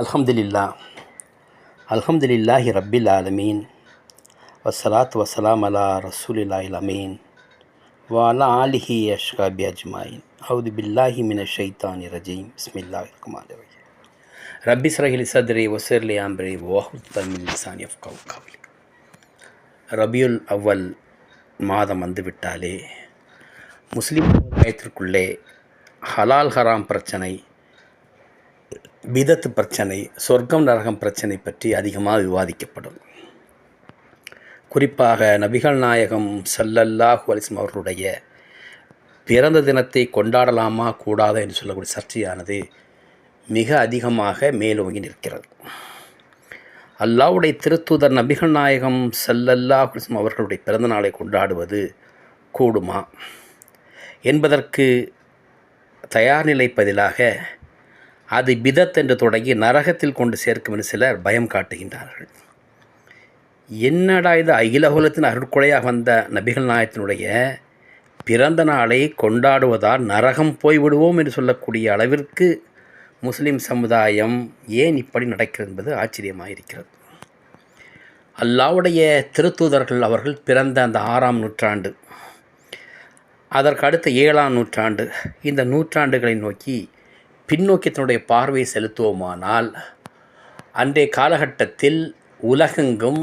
அல்ஹம்துலில்லா. அல்ஹம்துலில்லாஹி ரப்பில் ஆலமீன். வசலாத் வசலாம் அலா ரசூலில்லாஹில் அமீன். வாலா ஆலிஹி அஷ்காபி அஜ்மாயின். அவுது பில்லாஹி மின ஷைத்தானி ரஜீம். பிஸ்மில்லாஹி ரஹ்மான் ரப்பி ஸ்ரஹிலி சத்ரி ஒசர்லி ஆம்பரி ஓஹுத் தமிழ் லிசானி அஃப் ரபியுல் அவ்வல் மாதம் வந்துவிட்டாலே முஸ்லீம் சமுதாயத்திற்குள்ளே ஹலால் ஹராம் பிரச்சனை விதத்து பிரச்சனை சொர்க்கம் நரகம் பிரச்சனை பற்றி அதிகமாக விவாதிக்கப்படும். குறிப்பாக நபிகள் நாயகம் சல்லல்லாஹு அலிஸ்லம் அவர்களுடைய பிறந்த தினத்தை கொண்டாடலாமா கூடாதா என்று சொல்லக்கூடிய சர்ச்சையானது மிக அதிகமாக மேலோங்கி நிற்கிறது. அல்லாவுடைய திருத்தூதர் நபிகள் நாயகம் சல்லல்லா அலிஸ்லம் அவர்களுடைய பிறந்த நாளை கொண்டாடுவது கூடுமா? என்பதற்கு தயார் நிலை பதிலாக அது பிதத் என்று தொடங்கி நரகத்தில் கொண்டு சேர்க்கும் என்று சிலர் பயம் காட்டுகின்றார்கள். என்னடா இது அகிலகுலத்தின் அருட்கொலையாக வந்த நபிகள் நாயத்தினுடைய பிறந்த நாளை கொண்டாடுவதால் நரகம் போய்விடுவோம் என்று சொல்லக்கூடிய அளவிற்கு முஸ்லீம் சமுதாயம் ஏன் இப்படி நடக்கிறது என்பது ஆச்சரியமாக இருக்கிறது அல்லாவுடைய திருத்தூதர்கள் அவர்கள் பிறந்த அந்த ஆறாம் நூற்றாண்டு அதற்கு அடுத்த ஏழாம் நூற்றாண்டு இந்த நூற்றாண்டுகளை நோக்கி பின்னோக்கியத்தினுடைய பார்வை செலுத்துவோமானால் அன்றைய காலகட்டத்தில் உலகெங்கும்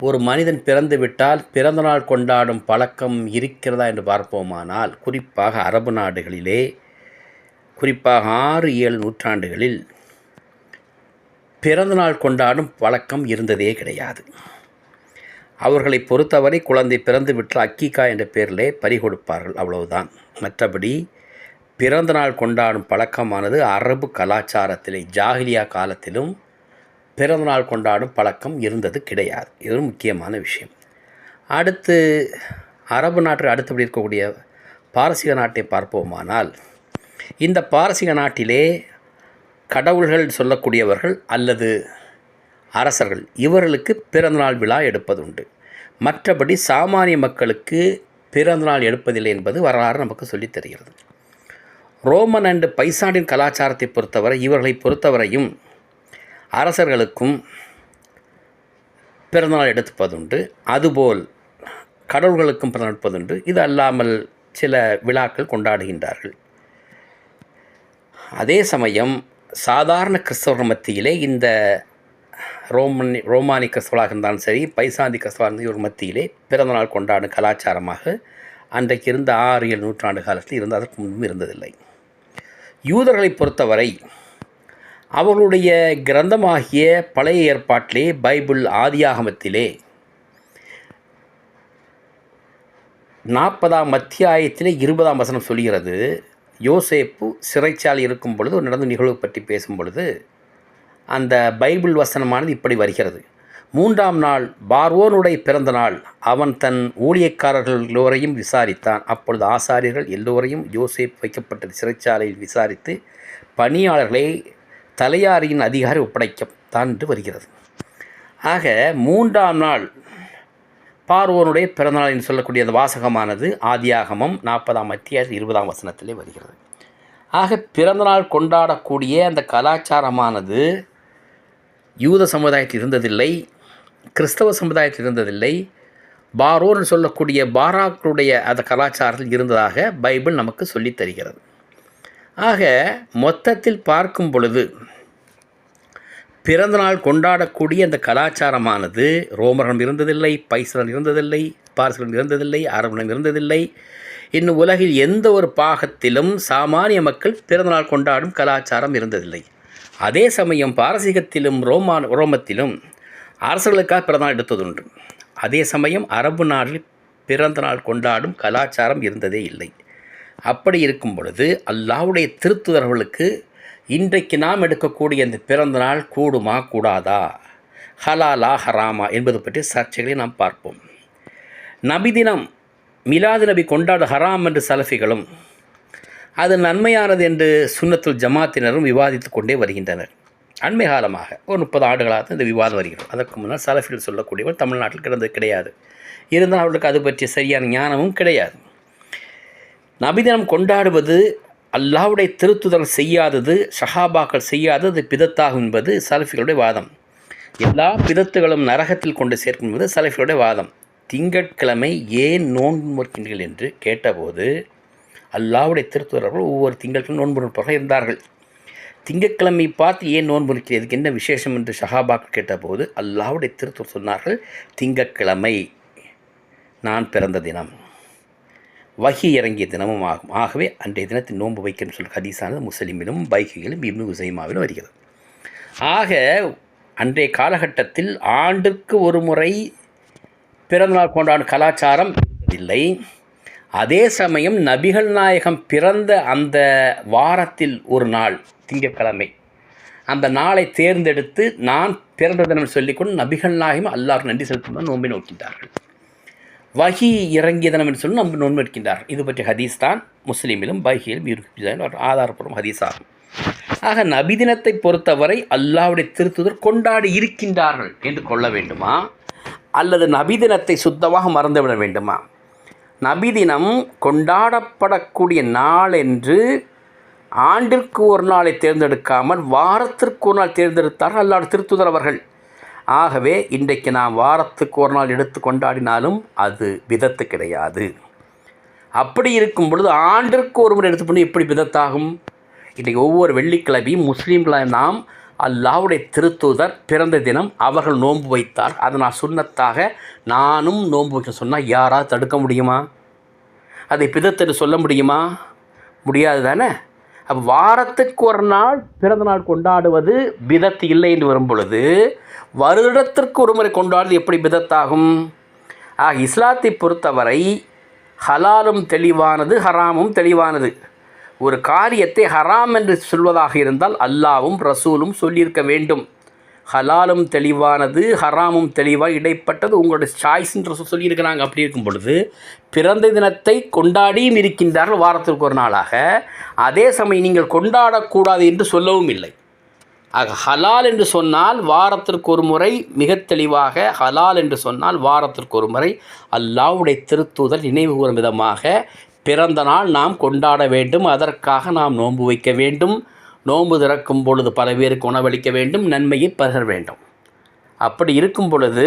ஒரு மனிதன் பிறந்துவிட்டால் பிறந்தநாள் கொண்டாடும் பழக்கம் இருக்கிறதா என்று பார்ப்போமானால் குறிப்பாக அரபு நாடுகளிலே குறிப்பாக ஆறு ஏழு நூற்றாண்டுகளில் பிறந்தநாள் கொண்டாடும் பழக்கம் இருந்ததே கிடையாது. அவர்களை பொறுத்தவரை குழந்தை பிறந்து விட்டால் அக்கிகா என்ற பெயரிலே பறி கொடுப்பார்கள் அவ்வளவுதான். மற்றபடி பிறந்த நாள் கொண்டாடும் பழக்கமானது அரபு கலாச்சாரத்திலே ஜாகிலியா காலத்திலும் பிறந்தநாள் கொண்டாடும் பழக்கம் இருந்தது கிடையாது. இது முக்கியமான விஷயம். அடுத்து அரபு நாட்டில் அடுத்தபடி இருக்கக்கூடிய பாரசீக நாட்டை பார்ப்போமானால் இந்த பாரசீக நாட்டிலே கடவுள்கள் சொல்லக்கூடியவர்கள் அல்லது அரசர்கள் இவர்களுக்கு பிறந்தநாள் விழா எடுப்பதுண்டு. மற்றபடி சாமானிய மக்களுக்கு பிறந்தநாள் எடுப்பதில்லை என்பது வரலாறு நமக்கு சொல்லித் தருகிறது. ரோமன் அண்டு பைசாண்டின் கலாச்சாரத்தை பொறுத்தவரை இவர்களை பொறுத்தவரையும் அரசர்களுக்கும் பிறந்தநாள் எடுத்துப்பதுண்டு. அதுபோல் கடவுள்களுக்கும் பிறந்தநாள் எடுப்பதுண்டு இது அல்லாமல் சில விழாக்கள் கொண்டாடுகின்றார்கள். அதே சமயம் சாதாரண கிறிஸ்தவர்கள் மத்தியிலே இந்த ரோமன் ரோமானி கிறிஸ்தவர்களாக இருந்தாலும் சரி பைசாந்தி கிறிஸ்தவாக இருந்த இவர் மத்தியிலே பிறந்தநாள் கொண்டாடும் கலாச்சாரமாக அன்றைக்கு இருந்த ஆறு ஏழு நூற்றாண்டு காலத்தில் இருந்து அதற்கு முன்பும் இருந்ததில்லை. யூதர்களை பொறுத்தவரை அவர்களுடைய கிரந்தமாகிய பழைய ஏற்பாட்டிலே பைபிள் ஆதியாகமத்திலே நாற்பதாம் அத்தியாயத்திலே இருபதாம் வசனம் சொல்கிறது. யோசேப்பு சிறைச்சாலை இருக்கும் பொழுது ஒரு நடந்த நிகழ்வு பற்றி பேசும் பொழுது அந்த பைபிள் வசனமானது இப்படி வருகிறது. மூன்றாம் நாள் பார்வோனுடைய பிறந்த நாள். அவன் தன் ஊழியக்காரர்கள் எல்லோரையும் விசாரித்தான். அப்பொழுது ஆசாரியர்கள் எல்லோரையும் யோசேப் வைக்கப்பட்ட சிறைச்சாலையில் விசாரித்து பணியாளர்களை தலையாரியின் அதிகாரி ஒப்படைக்கத்தான் என்று வருகிறது. ஆக மூன்றாம் நாள் பார்வோனுடைய பிறந்தநாள் என்று சொல்லக்கூடிய அந்த வாசகமானது ஆதியாகமம் நாற்பதாம் அத்தியாயம் இருபதாம் வசனத்திலே வருகிறது. ஆக பிறந்தநாள் கொண்டாடக்கூடிய அந்த கலாச்சாரமானது யூத சமுதாயத்தில் இருந்ததில்லை. கிறிஸ்தவ சமுதாயத்தில் இருந்ததில்லை. பாரோன்னு சொல்லக்கூடிய பாராக்களுடைய அந்த கலாச்சாரத்தில் இருந்ததாக பைபிள் நமக்கு சொல்லித் தருகிறது. ஆக மொத்தத்தில் பார்க்கும் பொழுது பிறந்தநாள் கொண்டாடக்கூடிய அந்த கலாச்சாரமானது ரோமரம் இருந்ததில்லை பைசலன் இருந்ததில்லை பார்சலன் இருந்ததில்லை அரபனம் இருந்ததில்லை. இன்னும் உலகில் எந்த ஒரு பாகத்திலும் சாமானிய மக்கள் பிறந்தநாள் கொண்டாடும் கலாச்சாரம் இருந்ததில்லை. அதே சமயம் பாரசீகத்திலும் ரோமா ரோமத்திலும் அரசர்களுக்காக பிறந்தநாள் எடுத்ததுண்டு. அதே சமயம் அரபு நாட்டில் பிறந்த நாள் கொண்டாடும் கலாச்சாரம் இருந்ததே இல்லை. அப்படி இருக்கும் பொழுது அல்லாவுடைய திருத்துதர்களுக்கு இன்றைக்கு நாம் எடுக்கக்கூடிய இந்த பிறந்த நாள் கூடுமா கூடாதா? ஹலாலா ஹராமா என்பது பற்றி சர்ச்சைகளை நாம் பார்ப்போம். நபிதினம் மிலாது நபி கொண்டாடு ஹராம் என்று சலஃபிகளும் அது நன்மையானது என்று சுன்னத்துல் ஜமாத்தினரும் விவாதித்து கொண்டே வருகின்றனர். அண்மை காலமாக ஒரு முப்பது ஆண்டுகளாக இந்த விவாதம் வருகிறது. அதற்கு முன்னால் சலஃபிகள் சொல்லக்கூடியவர் தமிழ்நாட்டில் கிடந்தது கிடையாது. இருந்தால் அவர்களுக்கு அது பற்றிய சரியான ஞானமும் கிடையாது. நபிதினம் கொண்டாடுவது அல்லாஹ்வுடைய திருத்துதல் செய்யாதது ஷஹாபாக்கள் செய்யாதது பிதத்தாகும் என்பது சலஃபிகளுடைய வாதம். எல்லா பிதத்துகளும் நரகத்தில் கொண்டு சேர்க்கும் என்பது சலஃபிகளுடைய வாதம். திங்கட்கிழமை ஏன் நோன்பு நோக்கின்றீர்கள் என்று கேட்டபோது அல்லாஹ்வுடைய திருத்துதர்கள் ஒவ்வொரு திங்கட்கிழமை நோன்பு நோட்பாக இருந்தார்கள். திங்கட்கிழமை பார்த்து ஏன் நோன்பு இருக்கிறது? இதுக்கு என்ன விசேஷம் என்று ஷஹாபாக்கு கேட்டபோது அல்லாவுடைய திருத்தூர் சொன்னார்கள் திங்கட்கிழமை நான் பிறந்த தினம். வகி இறங்கிய தினமும் ஆகும். ஆகவே அன்றைய தினத்தில் நோன்பு வைக்கணும்னு சொல்லி ஹதீஸானது முஸ்லீமிலும் பைக்கிலும் இப்னு உசைமாவிலும் வருகிறது. ஆக அன்றைய காலகட்டத்தில் ஆண்டுக்கு ஒரு முறை பிறந்தநாள் கொண்டாடும் கலாச்சாரம் இல்லை. அதே சமயம் நபிகள் நாயகம் பிறந்த அந்த வாரத்தில் ஒரு நாள் திங்கட்கிழமை. அந்த நாளை தேர்ந்தெடுத்து நான் பிறந்த தினம் சொல்லிக்கொண்டு நபிகள் நாயகம் அல்லாஹ் நன்றி செலுத்தும் நோன்பை நோக்கின்றார்கள். வகி இறங்கிய தினம் என்று சொல்லி நம்ம நோன்பு எடுக்கின்றார்கள் இது பற்றி ஹதீஸ் தான் முஸ்லீமிலும் பைகியிலும் இருக்கிற ஒரு ஆதாரப்பூர்வம் ஹதீஸ் ஆகும் ஆக நபிதினத்தை பொறுத்தவரை அல்லாவுடைய திருத்துதர் கொண்டாடி இருக்கின்றார்கள் என்று கொள்ள வேண்டுமா? அல்லது நபிதினத்தை சுத்தமாக மறந்துவிட வேண்டுமா? நபிதினம் கொண்டாடப்படக்கூடிய நாள் என்று ஆண்டிற்கு ஒரு நாளை தேர்ந்தெடுக்காமல் வாரத்திற்கு ஒரு நாள் தேர்ந்தெடுத்தார் அல்லாஹ் திருத்துதர் அவர்கள். ஆகவே இன்றைக்கு நாம் வாரத்துக்கு ஒரு நாள் எடுத்து கொண்டாடினாலும் அது விதத்து கிடையாது. அப்படி இருக்கும் பொழுது ஆண்டிற்கு ஒரு முறை எடுத்து பண்ணி எப்படி விதத்தாகும்? இன்றைக்கு ஒவ்வொரு வெள்ளிக்கிழமையும் முஸ்லீம்களை நாம் அல்லாவுடைய திருத்தூதர் பிறந்த தினம் அவர்கள் நோன்பு வைத்தார் அதை நான் சுண்ணத்தாக நானும் நோன்பு வைக்க சொன்னால் யாராவது தடுக்க முடியுமா? அதை பிதத்தென்று சொல்ல முடியுமா? முடியாது தானே? அப்போ வாரத்துக்கு ஒரு நாள் பிறந்த நாள் கொண்டாடுவது பிதத்து இல்லை என்று வரும் பொழுது வருடத்திற்கு ஒரு முறை கொண்டாடுவது எப்படி பிதத்தாகும் ஆக இஸ்லாத்தை பொறுத்தவரை ஹலாலும் தெளிவானது ஹராமும் தெளிவானது. ஒரு காரியத்தை ஹராம் என்று சொல்வதாக இருந்தால் அல்லாவும் ரசூலும் சொல்லியிருக்க வேண்டும். ஹலாலும் தெளிவானது ஹராமும் தெளிவாக இடைப்பட்டது. உங்களுடைய சாய்ஸ்ன்ற சொல்லியிருக்கிறாங்க. அப்படி இருக்கும் பொழுது பிறந்த தினத்தை கொண்டாடியும் இருக்கின்றார்கள் வாரத்திற்கு ஒரு நாளாக. அதே சமயம் நீங்கள் கொண்டாடக்கூடாது என்று சொல்லவும் இல்லை. ஆக ஹலால் என்று சொன்னால் வாரத்திற்கு ஒரு முறை மிக தெளிவாக ஹலால் என்று சொன்னால் வாரத்திற்கு ஒரு முறை அல்லாவுடைய திருத்துதல் நினைவு கூறும் விதமாக பிறந்த நாள் நாம் கொண்டாட வேண்டும். அதற்காக நாம் நோன்பு வைக்க வேண்டும். நோன்பு திறக்கும் பொழுது பல பேருக்கு உணவளிக்க வேண்டும் நன்மையை பகர வேண்டும். அப்படி இருக்கும் பொழுது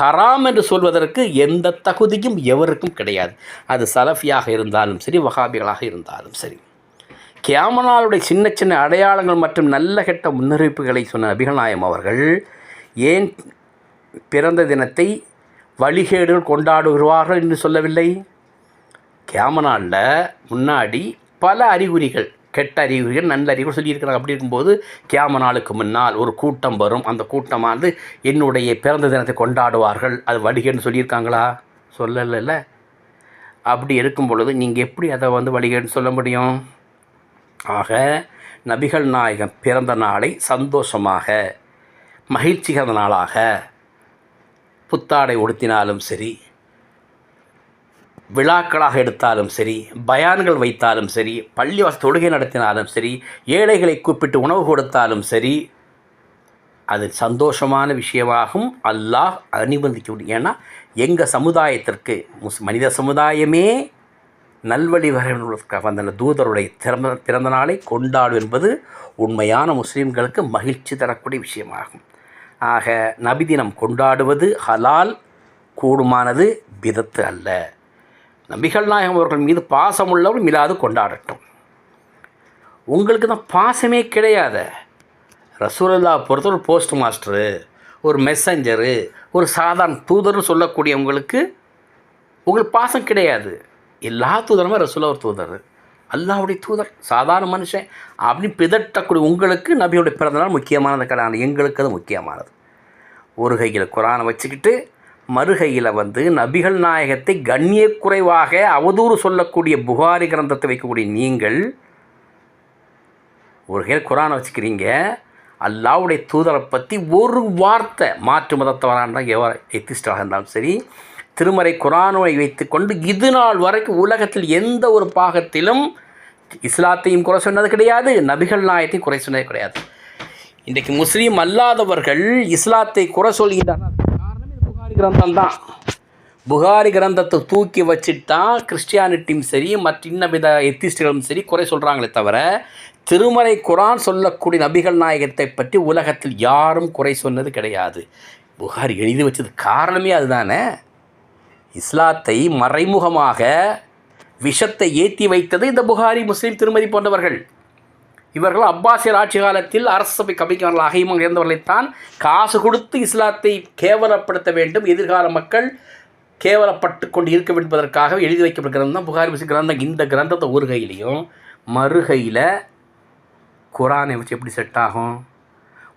ஹராம் என்று சொல்வதற்கு எந்த தகுதியும் எவருக்கும் கிடையாது. அது சலஃபியாக இருந்தாலும் சரி வகாபிகளாக இருந்தாலும் சரி. கியாமனாளுடைய சின்ன சின்ன அடையாளங்கள் மற்றும் நல்ல கெட்ட முன்னறிவிப்புகளை சொன்ன அபிகநாயம் அவர்கள் ஏன் பிறந்த தினத்தை வழிகேடுகள் கொண்டாடுகிறார்கள் என்று சொல்லவில்லை? கேமனாலில் முன்னாடி பல அறிகுறிகள் கெட்ட அறிகுறிகள் நல்ல அறிகுறிகள் சொல்லியிருக்கிறாங்க. அப்படி இருக்கும்போது கியாம நாளுக்கு முன்னால் ஒரு கூட்டம் வரும். அந்த கூட்டமானது என்னுடைய பிறந்த தினத்தை கொண்டாடுவார்கள். அது வழிகேடுன்னு சொல்லியிருக்காங்களா? சொல்லலைல்ல. அப்படி இருக்கும் பொழுது நீங்கள் எப்படி அதை வந்து வழிகேடுன்னு சொல்ல முடியும்? ஆக நபிகள் நாயகம் பிறந்த நாளை சந்தோஷமாக மகிழ்ச்சிகர நாளாக புத்தாடை உடுத்தினாலும் சரி விழாக்களாக எடுத்தாலும் சரி பயான்கள் வைத்தாலும் சரி பள்ளிவாச தொழுகை நடத்தினாலும் சரி ஏழைகளை கூப்பிட்டு உணவு கொடுத்தாலும் சரி அது சந்தோஷமான விஷயமாகும். அல்லாஹ் அனுபந்திக்க முடியும் ஏன்னா எங்கள் சமுதாயத்திற்கு முஸ் மனித சமுதாயமே நல்வழி வர வந்த தூதருடைய திறந்த பிறந்த நாளை கொண்டாடும் என்பது உண்மையான முஸ்லீம்களுக்கு மகிழ்ச்சி தரக்கூடிய விஷயமாகும். ஆக நபிதினம் கொண்டாடுவது ஹலால் கூடுமானது விதத்து அல்ல. நபிகள் நாயகம் அவர்கள் மீது பாசம் உள்ளவர் மிலாது கொண்டாடட்டும். உங்களுக்கு தான் பாசமே கிடையாது. ரசூலல்லா பொறுத்த ஒரு போஸ்ட் மாஸ்டரு ஒரு மெசஞ்சரு ஒரு சாதாரண தூதர்னு சொல்லக்கூடியவங்களுக்கு உங்களுக்கு பாசம் கிடையாது. எல்லா தூதருமே ரசூலா ஒரு தூதர். அல்லாவுடைய தூதர் சாதாரண மனுஷன். அப்படி பிதட்டக்கூடிய உங்களுக்கு நபியுடைய பிறந்தநாள் முக்கியமானது கிடையாது. எங்களுக்கு அது முக்கியமானது. ஒரு கையில் குரானை வச்சுக்கிட்டு மறுகையில் வந்து நபிகள் நாயகத்தை கண்ணியக்குறைவாக அவதூறு சொல்லக்கூடிய புகாரி கிரந்தத்தை வைக்கக்கூடிய நீங்கள் ஒரு கையில் குரானை வச்சுக்கிறீங்க அல்லாவுடைய தூதரை பற்றி ஒரு வார்த்தை மாற்று மதத்தவரான எவர் எத்திஸ்டாக இருந்தாலும் சரி திருமறை குரானை வைத்துக்கொண்டு இது நாள் வரைக்கும் உலகத்தில் எந்த ஒரு பாகத்திலும் இஸ்லாத்தையும் குறை சொன்னது கிடையாது நபிகள் நாயத்தையும் குறை சொன்னது கிடையாது. இன்றைக்கு முஸ்லீம் அல்லாதவர்கள் இஸ்லாத்தை குறை சொல்கின்றனர் கிரந்தம் தான் புகாரி கிரந்தத்தை தூக்கி வச்சுட்டான் கிறிஸ்டியானிட்டியும் சரி மற்ற இன்ன வித எத்திஸ்டுகளும் சரி குறை சொல்கிறாங்களே தவிர திருமலை குரான் சொல்லக்கூடிய நபிகள் நாயகத்தை பற்றி உலகத்தில் யாரும் குறை சொன்னது கிடையாது. புகாரி எழுதி வச்சது காரணமே அதுதானே? இஸ்லாத்தை மறைமுகமாக விஷத்தை ஏற்றி வைத்தது இந்த புகாரி முஸ்லீம் திருமதி போன்றவர்கள். இவர்கள் அப்பாசியர் ஆட்சி காலத்தில் அரசு சபை கமிக்கவர்கள் அகைமம் இருந்தவர்களைத்தான் காசு கொடுத்து இஸ்லாத்தை கேவலப்படுத்த வேண்டும். எதிர்கால மக்கள் கேவலப்பட்டு கொண்டு இருக்க வேண்டும் எழுதி வைக்கப்பட்ட கிரந்தம். தான் புகாரி மிஸ் கிரந்தம் இந்த கிரந்தத்தை ஒரு கையிலையும் மறுகையில் குரானை வச்சு எப்படி செட் ஆகும்?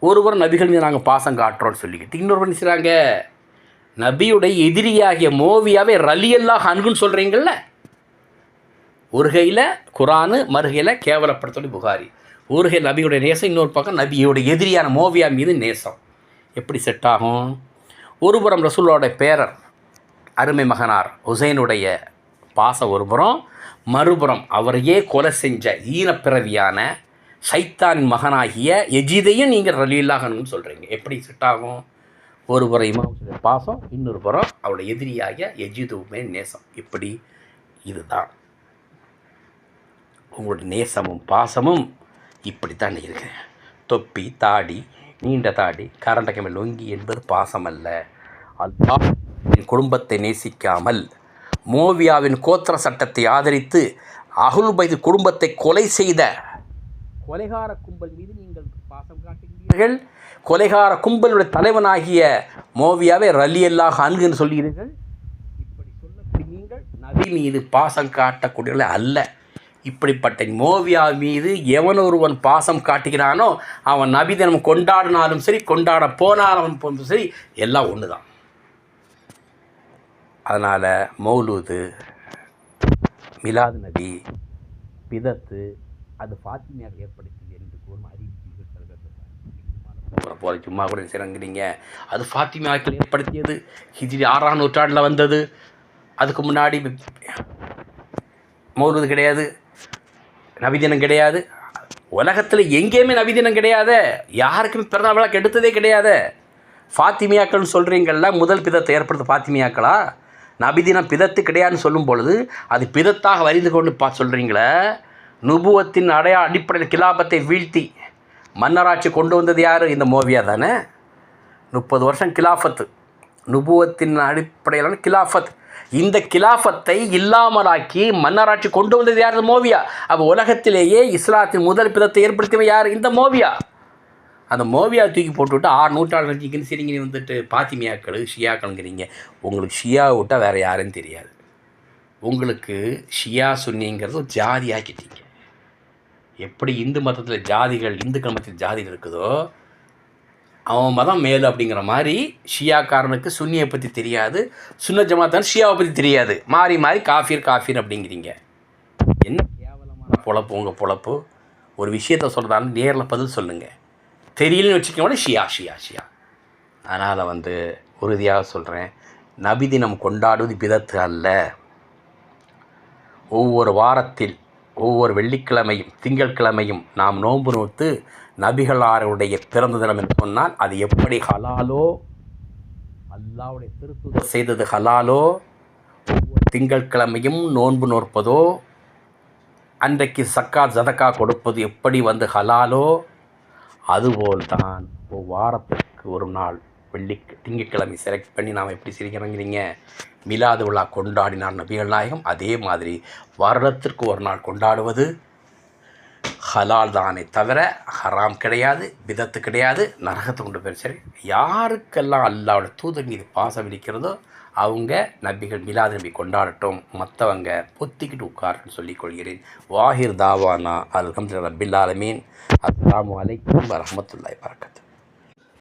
ஒருவர் நபிகள் மீது நாங்கள் பாசம் காட்டுறோம்னு சொல்லிக்கிட்டு இன்னொருவர் என்ன நபியுடைய எதிரியாகிய மோவியாவே ரலியல்லாக அன்குன்னு சொல்கிறீங்கள ஒரு கையில் குரானு மறுகையில் கேவலப்படுத்தோடி புகாரி. ஒரு கை நபியுடைய நேசம் இன்னொரு பக்கம் நபியோட எதிரியான மோவியா மீது நேசம். எப்படி செட் ஆகும்? ஒருபுறம் ரசூலோட பேரர் அருமை மகனார் ஹுசைனுடைய பாசம் ஒருபுறம் மறுபுறம் அவரையே கொலை செஞ்ச ஈனப்பிறவியான சைத்தான் மகனாகிய எஜிதையும் நீங்கள் ரலீலாகணும்னு சொல்கிறீங்க எப்படி செட் ஆகும்? ஒரு புறம் இமாமுடைய பாசம் இன்னொரு புறம் அவருடைய எதிரியாகிய எஜிதுவுமே நேசம். இப்படி இதுதான். உங்களுடைய நேசமும் பாசமும் இப்படித்தான் இருக்கிறேன் தொப்பி தாடி நீண்ட தாடி கரண்டகமே லொங்கி என்பது பாசம் அல்ல அல்லா என் குடும்பத்தை நேசிக்காமல் மோவியாவின் கோத்திர சட்டத்தை ஆதரித்து அகுல்பைது குடும்பத்தை கொலை செய்த கொலைகார கும்பல் மீது நீங்கள் பாசம் காட்டுகிறீர்கள். கொலைகார கும்பலுடைய தலைவனாகிய மோவியாவை ரலி அல்லாஹ் அன்குன்னு சொல்கிறீர்கள். இப்படி சொல்லக்கூடிய நீங்கள் நபி மீது பாசம் காட்டக்கூடியவர்கள் அல்ல. இப்படிப்பட்ட மோவியா மீது எவன் ஒருவன் பாசம் காட்டுகிறானோ அவன் நபிதினம் கொண்டாடினாலும் சரி கொண்டாட போனாலும் சரி எல்லாம் ஒன்று தான் அதனால் மௌலூது மிலாது நபி பிதத்து அது ஃபாத்திமியாக ஏற்படுத்தியது என்று கூறும் அறிவிப்பு போல சும்மா கூட சிறங்குறீங்க. அது ஃபாத்திமியாக்கள் ஏற்படுத்தியது. ஹிஜ்ரி ஆறாம் நூற்றாண்டில் வந்தது. அதுக்கு முன்னாடி மௌலூது கிடையாது. நபிதினம் கிடையாது. உலகத்தில் எங்கேயுமே நபிதினம் கிடையாது. யாருக்குமே பிறந்த விழா கெடுத்ததே கிடையாது. ஃபாத்திமியாக்கள்னு சொல்கிறீங்கள முதல் பிதத்தை ஏற்படுத்த ஃபாத்திமியாக்களா? நபிதினம் பிதத்து கிடையாதுன்னு சொல்லும் பொழுது அது பிதத்தாக வரிந்து கொண்டு பா சொல்கிறீங்களே நுபுவத்தின் அடையா அடிப்படையில் கிலாபத்தை வீழ்த்தி மன்னராட்சி கொண்டு வந்தது யார்? இந்த மோவியா தானே. முப்பது வருஷம் கிலாஃபத்து. நுபுவத்தின் அடிப்படையிலான கிலாஃபத். இந்த கிலாஃபத்தை இல்லாமலாக்கி மன்னராட்சி கொண்டு வந்தது யார்? மோவியா. அப்போ உலகத்திலேயே இஸ்லாத்தின் முதல் பிதத்தை ஏற்படுத்தியவன் யார்? இந்த மோவியா. அந்த மோவியா தூக்கி போட்டுவிட்டு ஆறு நூற்றாண்டு வச்சுக்கின்னு சரிங்க நீ வந்துட்டு பாத்திமியாக்கள் ஷியாக்கள்ங்கிறீங்க. உங்களுக்கு ஷியா விட்டால் வேறு யாருன்னு தெரியாது. உங்களுக்கு ஷியா சுன்னிங்கிறது ஜாதி ஆக்கிட்டீங்க. எப்படி இந்து மதத்தில் ஜாதிகள் இந்துக்கள் மதத்தில் ஜாதிகள் இருக்குதோ அவன் மதம் மேலு அப்படிங்கிற மாதிரி ஷியாக்காரனுக்கு சுன்னியை பற்றி தெரியாது சுன்ன ஜமாத்தான் ஷியாவை பற்றி தெரியாது. மாறி மாறி காஃபீர் காஃபீர் அப்படிங்கிறீங்க. என்ன கேவலமான பொழப்பு உங்கள் பொழப்பு? ஒரு விஷயத்த சொல்கிறதாலும் நேரில் பதில் சொல்லுங்கள் தெரியலன்னு வச்சுக்கோங்க ஷியா ஷியா ஷியா. அதனால் வந்து உறுதியாக சொல்கிறேன் நபிதினம் கொண்டாடுவது விதத்து அல்ல. ஒவ்வொரு வாரத்தில் ஒவ்வொரு வெள்ளிக்கிழமையும் திங்கட்கிழமையும் நாம் நோன்பு நோத்து நபிகளாருடைய பிறந்த தினம் என்று சொன்னால் அது எப்படி ஹலாலோ? அல்லாவுடைய திருத்துதர் செய்தது ஹலாலோ? ஒவ்வொரு திங்கட்கிழமையும் நோன்பு நோற்பதோ? அன்றைக்கு சக்கா ஜதக்கா கொடுப்பது எப்படி வந்து ஹலாலோ? அதுபோல்தான் ஒரு வாரத்திற்கு ஒரு நாள் வெள்ளி திங்கட்கிழமை செலக்ட் பண்ணி நாம் எப்படி சிரிக்கிறோங்கிறீங்க? மிலாது விழா கொண்டாடினார் நபிகள் நாயகம். அதே மாதிரி வருடத்திற்கு ஒரு நாள் கொண்டாடுவது ஹலால் தானே தவிர ஹராம் கிடையாது விதத்து கிடையாது நரகத்தை கொண்டு போய் சரி யாருக்கெல்லாம் அல்லாவோட தூதர் மீது பாசம் இருக்கிறதோ அவங்க நபிகள் மிலாது நபி கொண்டாடட்டும் மற்றவங்க பொத்திக்கிட்டு உட்காருன்னு சொல்லிக் கொள்கிறேன். வாஹிர் தாவானா அல்ஹம்துலில்லாஹ் ரபில் ஆலமீன். அஸ்லாம் அலைக்கும் வரஹ்மத்துல்லாஹி வரகாத்துஹு